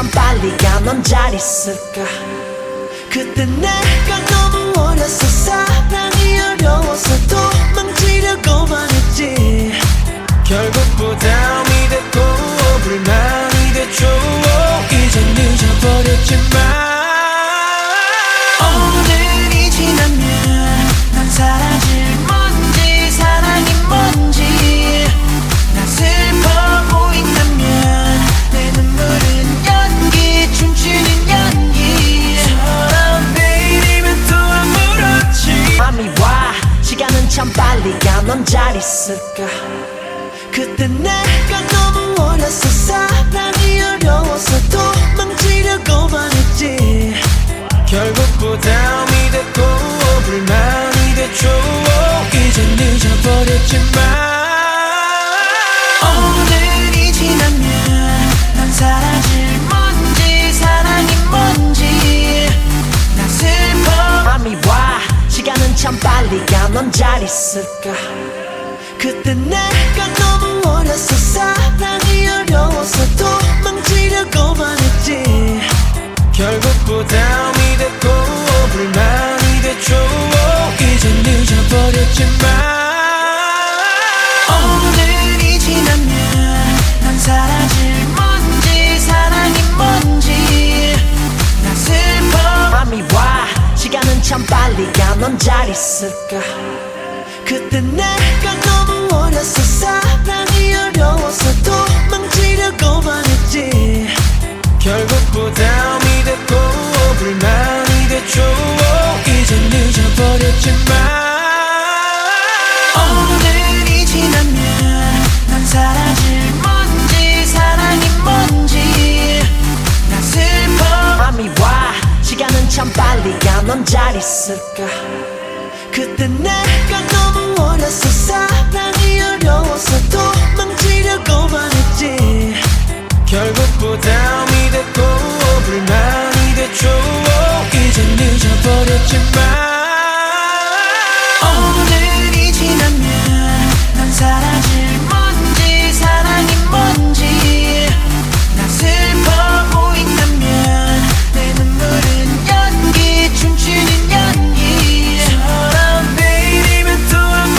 참 빨리 가. 넌 잘 있을까? 그때 내가 너무 어렸어 참 빨리 가넌 잘 있을까? 그때 내가 너무 어렸어 사랑이 어려워서 도망치려고만 했지. 결국 부담이 됐고 불만이 됐죠. 이제 늦어버렸지만 시간은 참 빨리 가넌잘 있을까? 그때 내가 너무 어렸어 참 빨리 가넌잘 있을까? 그때 내가 넌잘 있을까? 그때 내가 너무 어렸어 사랑이 어려워서 도망치려고만 했지. 결국 부담이 됐고 불만이 됐죠. 이제 늦어버렸지만